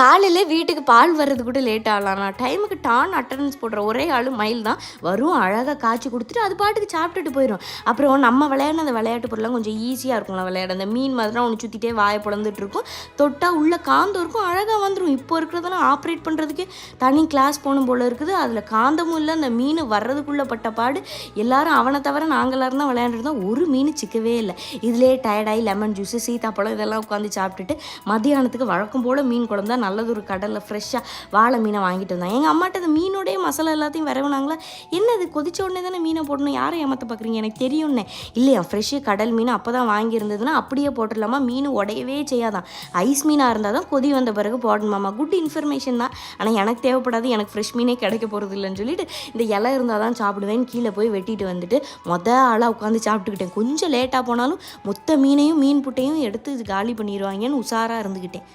காலையில் வீட்டுக்கு பால் வர்றது கூட லேட் ஆகலாம் நான் டைமுக்கு டான் அட்டண்டன்ஸ் போடுற ஒரே ஆள் மயில் தான். வரும் அழகாக காய்ச்சி கொடுத்துட்டு அது பாட்டுக்கு சாப்பிட்டுட்டு போயிடும் அப்புறம் நம்ம விளையாடின அந்த விளையாட்டு பொருள்லாம் கொஞ்சம் ஈஸியாக இருக்கும்ல விளையாட. அந்த மீன் மாதிரிலாம் ஒன்று சுற்றிட்டே வாயை பிளந்துட்டு இருக்கும். தொட்டால் உள்ள காந்தம் இருக்கும் அழகாக வந்து இப்போ இருக்கிறதெல்லாம் ஆப்ரேட் பண்ணுறதுக்கு தனி கிளாஸ் போகணும் போல் இருக்குது. அதில் காந்தமும் இல்லை அந்த மீன் வர்றதுக்குள்ளே பட்ட பாடு. எல்லாரும் அவனை தவிர நாங்கள் எல்லாரும் தான் விளையாண்டுருந்தோம் ஒரு மீன் சிக்கவே இல்லை. இதுலேயே டயர்டாகி லெமன் ஜூஸு சீத்தாப்பழம் இதெல்லாம் உட்காந்து சாப்பிட்டுட்டு மதியானத்துக்கு வழக்கம் போல் மீன் குழம்பு தான் நல்லது ஒரு கடலில் ஃப்ரெஷ்ஷாக வாழை மீனை வாங்கிட்டு வந்தாங்க எங்கள் அம்மாட்ட அந்த மீனோடைய மசாலா எல்லாத்தையும் வரவினாங்களா? என்ன இது கொதிச்ச உடனே தானே மீனை போடணும்? யாரை ஏமாற்ற பார்க்குறீங்க எனக்கு தெரியும்னே. இல்லையா ஃப்ரெஷ்ஷு கடல் மீன் அப்போ தான் வாங்கியிருந்ததுன்னா அப்படியே போட்டுடலாமா? மீன் உடையவே செய்யாதான். ஐஸ் மீனாக இருந்தால் தான் கொதி வந்த பிறகு ஆமாம் குட் இன்ஃபர்மேஷன் தான். ஆனால் எனக்கு தேவைப்படாது எனக்கு ஃப்ரெஷ் மீனே கிடைக்க போகிறது இல்லைன்னு சொல்லிட்டு இந்த இலை இருந்தால் தான் சாப்பிடுவேன் கீழே போய் வெட்டிட்டு வந்துட்டு மொத ஆளாக உட்காந்து சாப்பிட்டுக்கிட்டேன். கொஞ்சம் லேட்டாக போனாலும் மொத்த மீனையும் மீன் புட்டையும் எடுத்து காலி பண்ணிடுவாங்கன்னு உஷாராக இருந்துக்கிட்டேன்